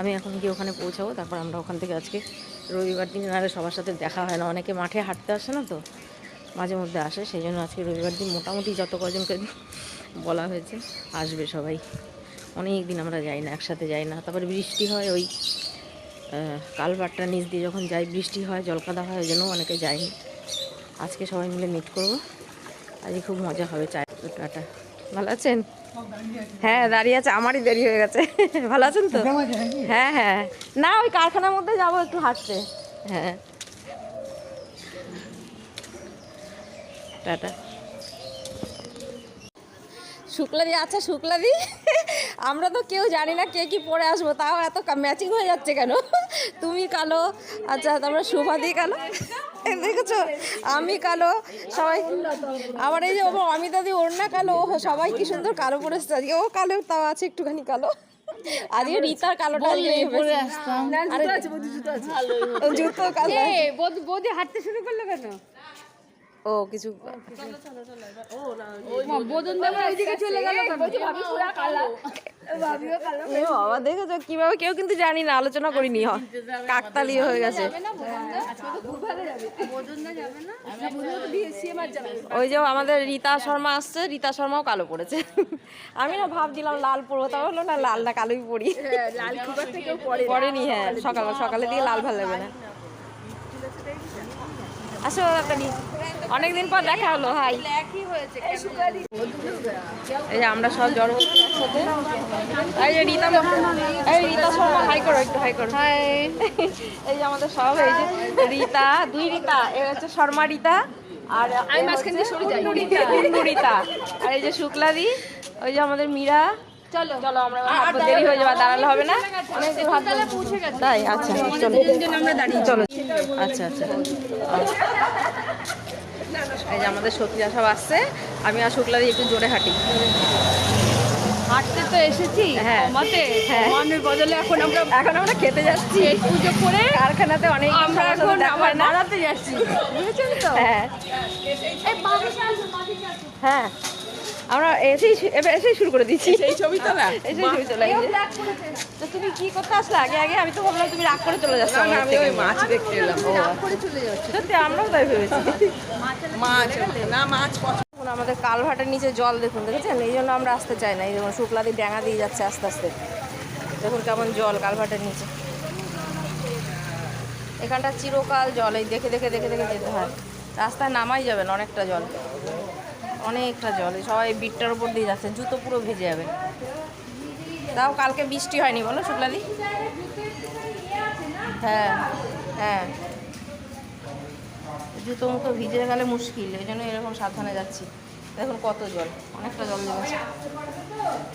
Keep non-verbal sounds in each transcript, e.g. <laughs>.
আমি এখন গিয়ে ওখানে পৌঁছাবো তারপর আমরা ওখান থেকে আজকে রবিবার দিন নাহলে সবার সাথে দেখা হয় না। অনেকে মাঠে হাঁটতে আসে না তো মাঝে মধ্যে আসে সেই জন্য আজকে রবিবার দিন মোটামুটি যত কজনকে বলা হয়েছে আসবে সবাই। অনেক দিন আমরা যাই না একসাথে যাই না। তারপরে বৃষ্টি হয় ওই আহ, কালভারটা নিচ দিয়ে যখন যাই বৃষ্টি হয় জলকাদা হয় ওই জন্য অনেকে যায়নি। আজকে সবাই মিলে মিট করব। আজকে খুব মজা হবে চায় টাটা ভালো আছেন? হ্যাঁ দাঁড়িয়ে আছে, আমারই দেরি হয়ে গেছে। <laughs> ভালো আছেন তো? হ্যাঁ হ্যাঁ। না, ওই কারখানার মধ্যে যাব একটু হাঁটতে। হ্যাঁ। টাটা। শুক্লাদি আচ্ছা শুক্লাদি, <laughs> আমরা তো কেউ জানি না কে কি পরে আসব, তাও এত ম্যাচিং হয়ে যাচ্ছে কেন? <laughs> তুমি কালো আচ্ছা তারপরে শুভাদি কালো। দেখেছ? আমি কালো সবাই আমার এই যে ও ওর না কালো ও সবাই কি সুন্দর কালো পরেছে দাদি আজকে ও কালো তাও আছে একটুখানি কালো। আজকে রিতার কালোটা জুতো কালো বৌদি হাঁটতে শুরু করল কেন? ও কিছু বাবা দেখেছ কীভাবে কেউ কিন্তু জানি না আলোচনা করিনি হ। কাকতালি হয়ে গেছে। ওই যে আমাদের রীতা শর্মা আসছে রীতা শর্মাও কালো পড়েছে। আমি না ভাবছিলাম লাল পরবো তা হলো না লাল না কালোই পরি। একটা পরে পরেনি হ্যাঁ সকাল সকালে দিয়ে লাল ভালো লাগবে না। আসো তাড়াতাড়ি অনেকদিন পর দেখা হলো হয়েছে এই যে আমরা সব জড়ো হচ্ছি একসাথে। এই যে রীতা এই রীতা শর্মা হাই করো একটু হাই করো। হাই। এই যে আমাদের সব এই যে রীতা দুই রীতা এ হচ্ছে শর্মা রীতা আর আমি মাঝখান দিয়ে সরে যাই। রীতা আর এই যে শুক্লাদি ওই যে আমাদের মীরা। চলো। চলো আমরা এবার দেরি হয়ে যাবে দাঁড়ালে হবে না। তাই আচ্ছা চলো। আমরা দাঁড়িয়ে চলো। আচ্ছা আচ্ছা। এই যে আমাদের সতীরা সব আসছে আমি আর শুক্লাদি একটু জোরে হাঁটি। হাঁটতে তো এসেছি হ্যাঁ। হ্যাঁ। বদলে এখন আমরা এখন আমরা খেতে যাচ্ছি। এই পুজো করে কারখানাতে অনেক আমরা এখন আবার যাচ্ছি। বুঝেছেন তো হ্যাঁ হ্যাঁ। আমরা এসেই এবার এসেই শুরু করে দিচ্ছি। এই ছবি তোলা। এসেই ছবি তোলা তো তুমি কি করতে আসলে? আগে আগে আমি তো ভাবলাম তুমি রাগ করে চলে যাচ্ছ আমার থেকে। নিয়ে। মাছ দেখতে এলাম করে চলে যাচ্ছে। সত্যি আমরাও তাই ভেবেছি। মাছ না মাছ আমাদের কালভাটের নিচে জল দেখুন দেখেছেন? এই জন্য আমরা আসতে চাই না। এই যেমন শুক্লা দিয়ে ড্যাঙা দিয়ে যাচ্ছে আস্তে আস্তে। দেখুন কেমন জল কালভাটের নিচে। এখানটা চিরকাল জল এই দেখে দেখে দেখে দেখে যেতে হয়। রাস্তায় নামাই যাবেন অনেকটা জল। অনেকটা জল সবাই বিটটার উপর দিয়ে যাচ্ছে, জুতো পুরো ভিজে যাবে। তাও কালকে বৃষ্টি হয়নি, বলো শুক্লাদি? হ্যাঁ হ্যাঁ। জুতো মুতো ভিজে গেলে মুশকিল, এই জন্য এরকম সাবধানে যাচ্ছি। দেখুন কত জল, অনেকটা জল জমেছে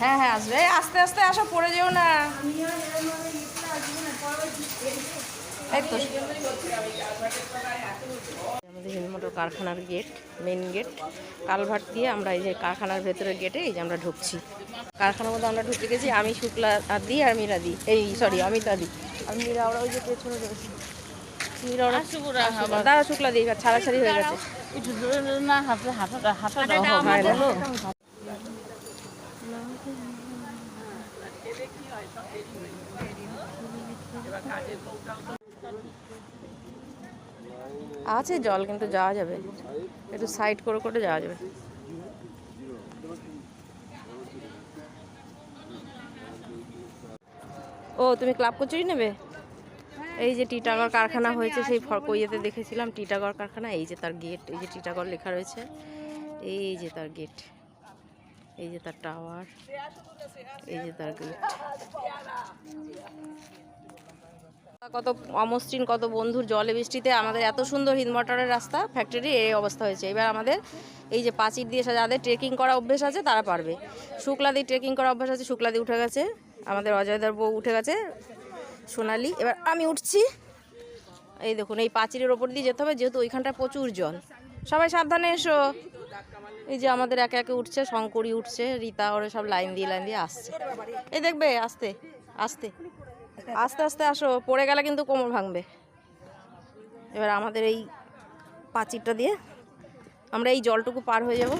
হ্যাঁ হ্যাঁ আসবে। আস্তে আস্তে আসো, পড়ে যেও না। এই তো। আমাদের হিলমোটর কারখানার গেট মেন গেট কালভার্ট দিয়ে আমরা এই যে কারখানার ভেতরের গেটে এই যে আমরা ঢুকছি। কারখানার মধ্যে আমরা ঢুকে গেছি আমি শুক্লা আর দি আর মীরা দি। এই সরি অমিতা দি। আর মীরা ওরা ওই যে পেছনে রয়েছে। দাদা শুক্লা দি এবার ছাড়াছাড়ি হয়ে গেছে। হাঁটা হয়। আছে জল, কিন্তু যাওয়া যাবে। একটু সাইড করে করে যাওয়া যাবে। ও, তুমি ক্লাব কচুরি নেবে? এই যে টিটাগড় কারখানা হয়েছে, সেই ফরকইয়েতে দেখেছিলাম, টিটাগড় কারখানা, এই যে তার গেট এই যে টিটাগড় লেখা রয়েছে, এই যে তার গেট এই যে তার টাওয়ার এই যে তার গেট কত অমসৃণ, কত বন্ধুর জলে বৃষ্টিতে আমাদের এত সুন্দর হিন্দমটরের রাস্তা ফ্যাক্টরি এই অবস্থা হয়েছে। এবার আমাদের এই যে পাঁচির দিয়ে যাদের ট্রেকিং করা অভ্যেস আছে, তারা পারবে। শুক্লাদি ট্রেকিং করা অভ্যাস আছে শুক্লাদি উঠে গেছে। আমাদের অজয়দার বউ উঠে গেছে, সোনালি। এবার আমি উঠছি। এই দেখুন, এই পাঁচিরের ওপর দিয়ে যেতে হবে, যেহেতু ওইখানটা প্রচুর জল। সবাই সাবধানে এসো। এই যে আমাদের একে একে উঠছে, শঙ্করী উঠছে, রীতা, ওরা সব লাইন দিয়ে লাইন দিয়ে আসছে। এই দেখবে, আস্তে আস্তে। আস্তে আস্তে আসো, পড়ে গেলে কিন্তু কোমর ভাঙবে। এবার আমাদের এই পাঁচিরটা দিয়ে আমরা এই জলটুকু পার হয়ে যাব।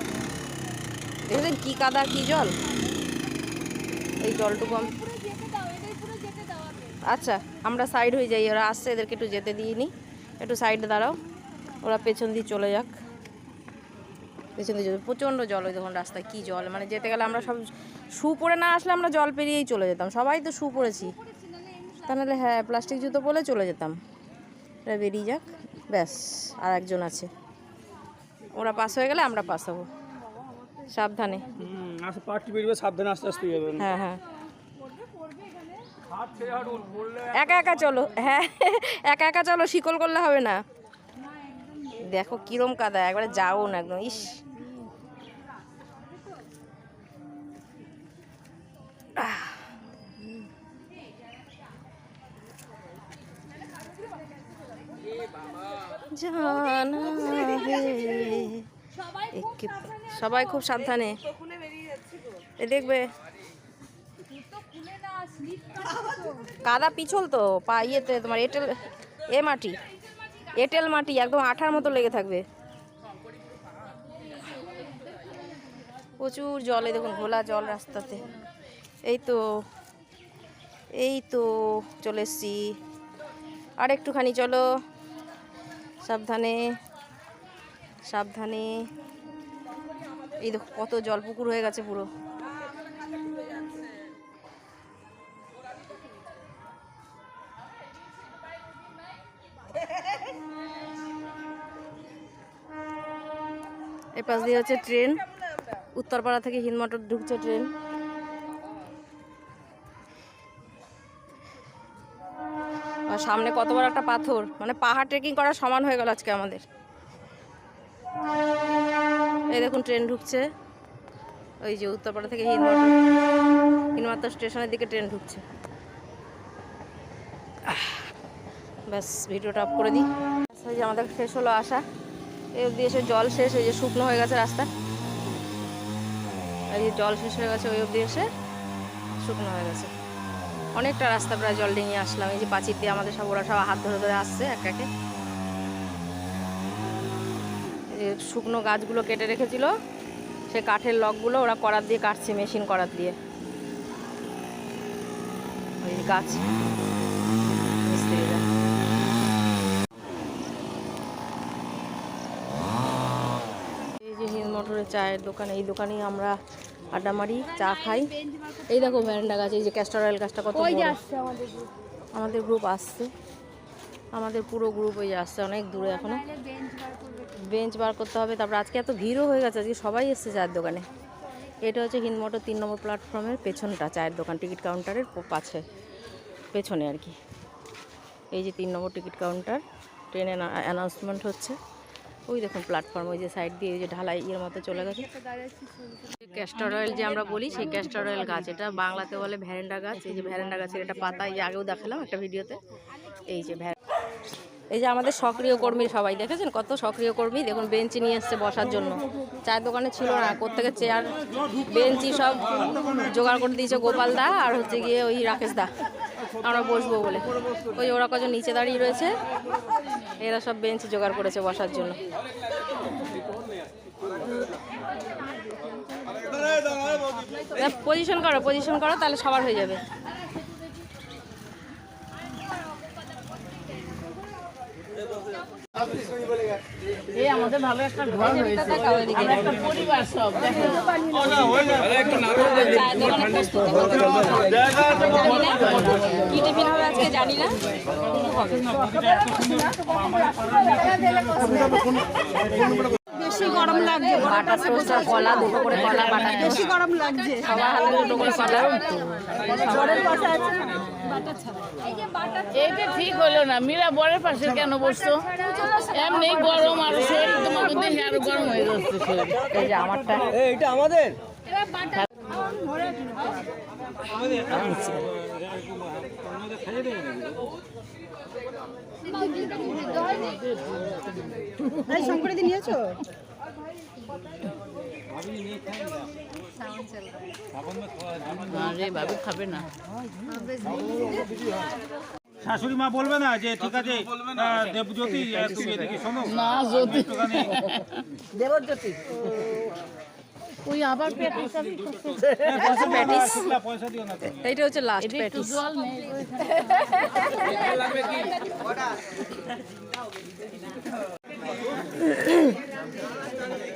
দেখেছেন কি কাদা, কি জল? এই জলটুকু আচ্ছা আমরা সাইড হয়ে যাই, ওরা আসছে, এদেরকে একটু যেতে দিইনি একটু সাইডে দাঁড়াও, ওরা পেছন দিয়ে চলে যাক। পেছন দিয়ে প্রচণ্ড জল ওই দেখুন রাস্তায়, কী জল। মানে যেতে গেলে আমরা সব শু পরে না আসলে আমরা জল পেরিয়েই চলে যেতাম। সবাই তো শু পরেছি তা নাহলে হ্যাঁ প্লাস্টিক জুতো পরে চলে যেতাম। এটা বেরিয়ে যাক ব্যাস আর একজন আছে। ওরা পাস হয়ে গেলে আমরা পাস হব। সাবধানে। বেরোবে সাবধানে আস্তে আস্তে হ্যাঁ হ্যাঁ। একা একা চলো হ্যাঁ একা একা চলো শিকল করলে হবে না। দেখো কিরম কাদা একবারে যাও না একদম ইস। জানা সবাই খুব সাবধানে এ দেখবে। কাদা পিছল তো পা ইয়েতে তোমার এঁটেল এ মাটি। এঁটেল মাটি একদম আঠার মতো লেগে থাকবে। প্রচুর জলে দেখুন ঘোলা জল রাস্তাতে। এই তো এই তো চলে এসছি। আর একটুখানি চলো। সাবধানে সাবধানে। এই দেখো কত জল পুকুর হয়ে গেছে পুরো। এ পাশ দিয়ে হচ্ছে ট্রেন। উত্তরপাড়া থেকে হিন্দমটর ঢুকছে ট্রেন। আর সামনে কত বড় একটা পাথর। মানে পাহাড় ট্রেকিং করা সমান হয়ে গেল আজকে আমাদের। এই দেখুন ট্রেন ঢুকছে। ওই যে উত্তরপাড়া থেকে হিন্দমটর হিন্দমাত্র স্টেশনের দিকে ট্রেন ঢুকছে। ব্যাস, ভিডিওটা অফ করে দিই। ওই যে আমাদের শেষ হলো আসা। এই অবধি এসে জল শেষ ওই যে শুকনো হয়ে গেছে রাস্তা। এই যে জল শেষ হয়ে গেছে, ওই অবধি এসে শুকনো হয়ে গেছে। অনেকটা রাস্তা প্রায় জল ডিঙিয়ে আসলাম। এই যে পাঁচির দিয়ে আমাদের সব, ওরা সব হাত ধরে ধরে আসছে এক একে এই শুকনো গাছগুলো কেটে রেখেছিল, সে কাঠের লগগুলো ওরা করাত দিয়ে কাটছে, মেশিন করাত দিয়ে। ওই গাছ। এই যে হিল মোটরের চায়ের দোকান, এই দোকানেই আমরা আড্ডা মারি চা খাই। এই দেখো ভ্যারেন্ডা গাছ এই যে ক্যাস্টর অয়েল গাছটা কত। আমাদের গ্রুপ আসছে। আমাদের পুরো গ্রুপ ওই যে আসছে অনেক দূরে এখনও। বেঞ্চ বার করতে হবে। তারপর আজকে এত ভিড়ও হয়ে গেছে আজকে সবাই এসছে চায়ের দোকানে। এটা হচ্ছে হিন্দমোটর তিন নম্বর প্ল্যাটফর্মের পেছনটা চায়ের দোকান টিকিট কাউন্টারের পাশে। পেছনে আর কি। এই যে তিন নম্বর টিকিট কাউন্টার ট্রেনে অ্যানাউন্সমেন্ট হচ্ছে। ওই দেখুন প্ল্যাটফর্ম ওই যে সাইড দিয়ে ওই যে ঢালাই ইয়ের মতো চলে গেছে। ক্যাস্টর অয়েল যে আমরা বলি, সেই ক্যাস্টর অয়েল গাছ। এটা বাংলাতে বলে ভ্যারেন্ডা গাছ। এই যে ভ্যারেন্ডা গাছের এটা পাতা, এই যে আগেও দেখালাম একটা ভিডিওতে। এই যে এই যে আমাদের সক্রিয় কর্মী সবাই, দেখেছেন কত সক্রিয় কর্মী? দেখুন, বেঞ্চি নিয়ে এসছে বসার জন্য। চায়ের দোকানে ছিল না কোথেকে চেয়ার বেঞ্চি সব জোগাড় করে দিয়েছে গোপাল দা আর হচ্ছে গিয়ে ওই রাকেশ দা। আমরা বসবো বলে। ওই ওরা কজন নিচে দাঁড়িয়ে রয়েছে, এরা সব বেঞ্চ জোগাড় করেছে বসার জন্য। পজিশন করো পজিশন করো তাহলে সবার হয়ে যাবে। এই আমাদের ভালো একটা ঘর হয়েছে আমরা একটা পরিবার সব দেখো। চায়ের দোকানে প্রস্তুতি? হচ্ছে। জানি না। কি টিফিন হবে আজকে? জানি না। বেশি গরম লাগছে বাটা টোস্টার কলা দুটো করে কলা বাটা বেশি গরম লাগছে। সবার হাতে দুটো করে কলা। জ্বরের কথা আছে এইটা ঠিক হলো না। মীরা বরের পাশে কেন বসছো? এমনি গরম আর শরীর তোমার দেখে আরও গরম হয়ে যাচ্ছে শরীর। এই যে আমারটা। এইটা আমাদের? শঙ্করী নিয়েছো? আরে বাবু খাবে না। শাশুড়ি মা বলবে না যে ঠিক আছে দেবজ্যোতি তুমি এদিকে শোনো। না দেবজ্যোতি। ওই আবার পেট পয়সা পয়সা দিও না এইটা হচ্ছে লাস্ট প্যাটিস জল নেই। এগুলো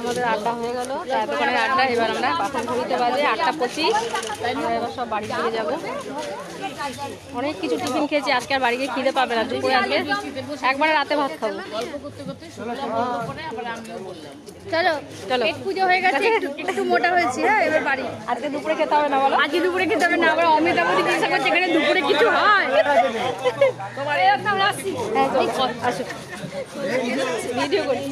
আমাদের আড্ডা হয়ে গেল আড্ডা এবার আমরা বাসন বাজে আটটা পঁচিশ। আমরা এবার সব বাড়ি ফিরে যাব। অনেক কিছু টিফিন খেয়েছি আজকে আর বাড়ি গিয়ে খিদে পাবে না দুপুরে আজকে একবারে রাতে ভাত খাব। গল্প করতে করতে শুনলাম গল্প করে আবার আমিও বললাম চলো। চলো পুজো হয়ে গেছে একটু একটু মোটা হয়েছি হ্যাঁ এবার বাড়ি। আজকে দুপুরে খেতে হবে না বলো? আজকে দুপুরে খেতে হবে না আবার অমিতাভরি জিজ্ঞাসা করছে এখানে দুপুরে কিছু হয়? হ্যাঁ আসো। ভিডিও করি।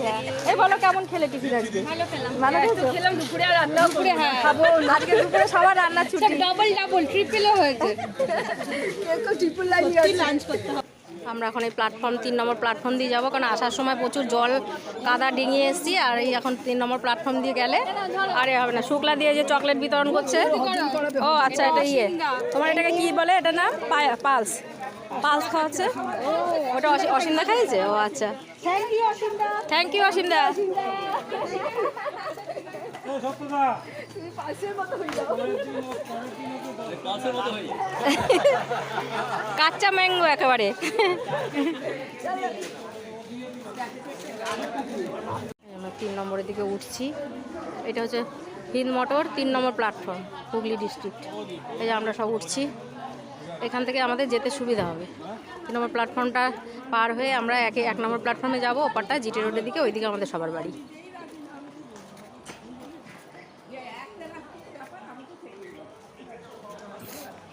এই বলো কেমন খেলে টিফিন আজকে? ভালো খেলাম। ভালো খেয়েছো? খেলাম দুপুরে আর রান্নাও দুপুরে হ্যাঁ খাব। আজকে দুপুরে সবার রান্না ছুটি। ডাবল ডাবল ট্রিপলও হয়েছে। ট্রিপল লাঞ্চ করতে হবে। আমরা এখন এই প্ল্যাটফর্ম তিন নম্বর প্ল্যাটফর্ম দিয়ে যাব। কারণ আসার সময় প্রচুর জল কাদা ডিঙিয়ে এসেছি আর এই এখন তিন নম্বর প্ল্যাটফর্ম দিয়ে গেলে। আরে হবে না শুক্লা দিয়ে যে চকলেট বিতরণ করছে। ও আচ্ছা এটা ইয়ে। তোমার এটাকে কি বলে? এটা নাম? পালস। পালস খাওয়াচ্ছে। ওটা অসি- অসিন্দা খাইছে ও আচ্ছা। থ্যাংক ইউ অসিন্দা। থ্যাংক ইউ অসিন্দা। ও, সত্যদা, কাঁচা ম্যাঙ্গো একেবারে। আমরা তিন নম্বরের দিকে উঠছি। এটা হচ্ছে হিন্দ মোটর, তিন নম্বর প্ল্যাটফর্ম, হুগলি ডিস্ট্রিক্ট। এই যে আমরা সব উঠছি। এখান থেকে আমাদের যেতে সুবিধা হবে। তিন নম্বর প্ল্যাটফর্মটা পার হয়ে আমরা একে এক নম্বর প্ল্যাটফর্মে যাব, ওপারটা জিটি রোডের দিকে, ওইদিকে আমাদের সবার বাড়ি।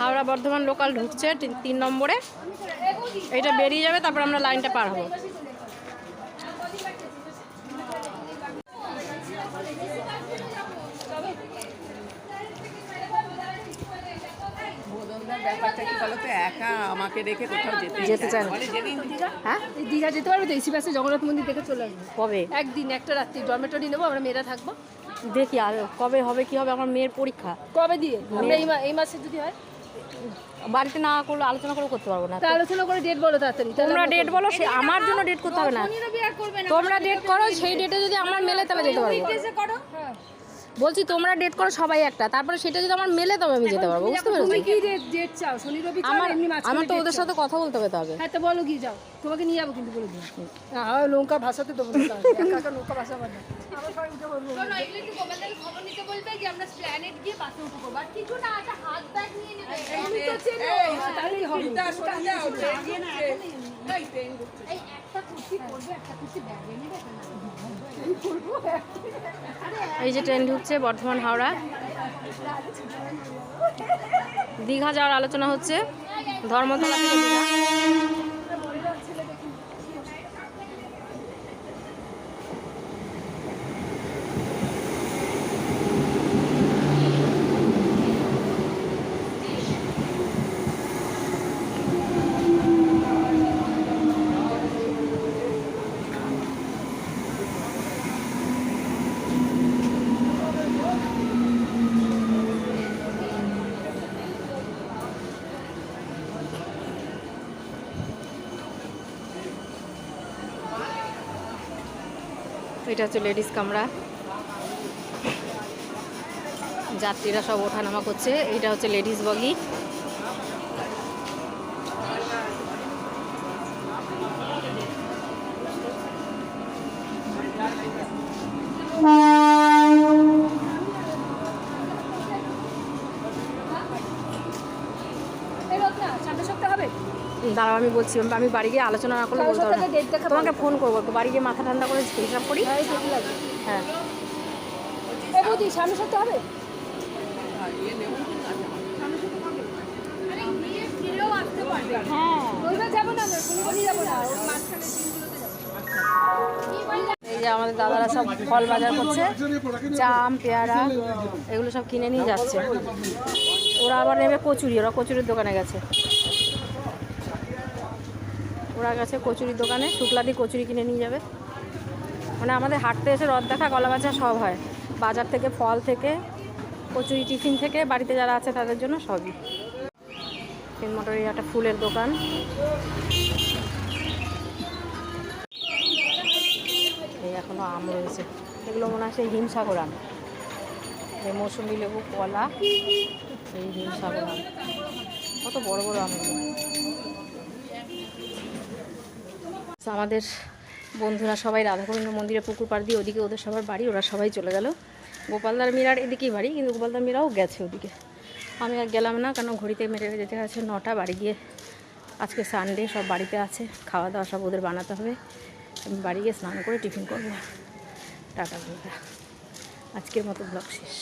হাওড়া বর্ধমান লোকাল ঢুকছে তিন নম্বরে। এটা বেরিয়ে যাবে তারপর আমরা লাইনটা পার হব। ব্যাপারটা কি বলতো? একা আমাকে রেখে কোথাও যেতে যেতে হ্যাঁ? এই দীঘা যেতে পারবে তো? এসি বাসে জগন্নাথ মন্দির দেখে চলে আসব। কবে? একদিন একটা রাত্রি। ডরমেটরি নেব আমরা মেয়েরা থাকব। দেখি আর কবে হবে কি হবে আমার মেয়ের পরীক্ষা। কবে দিয়ে? আমরা এই মা- এই মাসে যদি হয়? বাড়িতে না করলে আলোচনা করে করতে পারব না। তা আলোচনা করে ডেট বলো তাড়াতাড়ি তাহলে তোমরা ডেট বলো সে আমার জন্য ডেট করতে হবে না। তোমরা ডেট করো সেই ডেটে যদি আমার মেলে তাহলে যেতে পারব। করো। হ্যাঁ। বলছি তোমরা ডেট করো সবাই একটা। তারপরে সেটা যদি আমার মেলে তবে আমি যেতে পারব বুঝতে পেরেছ? তুমি কি ডেট ডেট চাও? শনি রবি চাও আমার এমনি মাঝখানে আমার তো ওদের সাথে কথা বলতে হবে তবে হ্যাঁ তো বলো কি যাও। তোমাকে নিয়ে যাব কিন্তু বলে দিও। হ্যাঁ লঙ্কা ভাষাতে দেবো না তাহলে। একা একা নৌকা ভাষা বাদ আমরা সবাই উঠে বলব। শোনো, এগুলো একটু মোবাইল থেকে খবর নিতে বলবে যে আমরা প্ল্যানেট গিয়ে বাসে উঠবো বাট কিছু না একটা হাত ব্যাগ নিয়ে নেবে। তুমি তো চেনো। তাহলেই হবে? এই একটা কুর্তি পরবে একটা কুর্তি ব্যাগে নেবে। এই যে ট্রেন ঢুকছে বর্ধমান হাওড়া। দীঘা যাওয়ার আলোচনা হচ্ছে। ধর্মতলা দীঘা। এটা হচ্ছে লেডিস কামরা যাত্রীরা সব ওঠানামা করছে। এটা হচ্ছে লেডিস বগি। দাঁড়াও আমি বলছি আমি বাড়ি গিয়ে আলোচনা না করলে বলতে পারব তোমাকে ফোন করব একটু বাড়ি গিয়ে মাথা ঠান্ডা করে হিসাব করি। হ্যাঁ হ্যাঁ। সামনে হবে? হ্যাঁ। এই যে আমাদের দাদারা সব ফল বাজার করছে জাম পেয়ারা এগুলো সব কিনে নিয়ে যাচ্ছে। ওরা আবার নেবে কচুরি ওরা কচুরির দোকানে গেছে। ওরা গেছে কচুরির দোকানে শুক্লাদি কচুরি কিনে নিয়ে যাবে। মানে আমাদের হাঁটতে এসে রদ দেখা কলা বাজার সব হয়। বাজার থেকে, ফল থেকে, কচুরি টিফিন থেকে, বাড়িতে যারা আছে তাদের জন্য সবই। তিন মোটরের একটা ফুলের দোকান। এই এখনও আম রয়েছে। এগুলো মনে হয় সেই হিমসাগর আম। এই মৌসুমি লেবু, কলা, এই হিমসাগর আম। কত বড় বড় আম এগুলো। তো আমাদের বন্ধুরা সবাই রাধাকুণ্ড মন্দিরে পুকুর পাড় দিয়ে ওদিকে ওদের সবার বাড়ি, ওরা সবাই চলে গেল। গোপালদার মিরার এদিকেই বাড়ি, কিন্তু গোপালদার মিরাও গেছে ওদিকে। আমি আর গেলাম না কেন ঘড়িতে মেরে যেতে আছে নটা, বাড়ি গিয়ে আজকে সানডে সব বাড়িতে আছে খাওয়া দাওয়া সব ওদের বানাতে হবে। আমি বাড়ি গিয়ে স্নান করে টিফিন করব। টাটা আজকের মতো ব্লগ শেষ।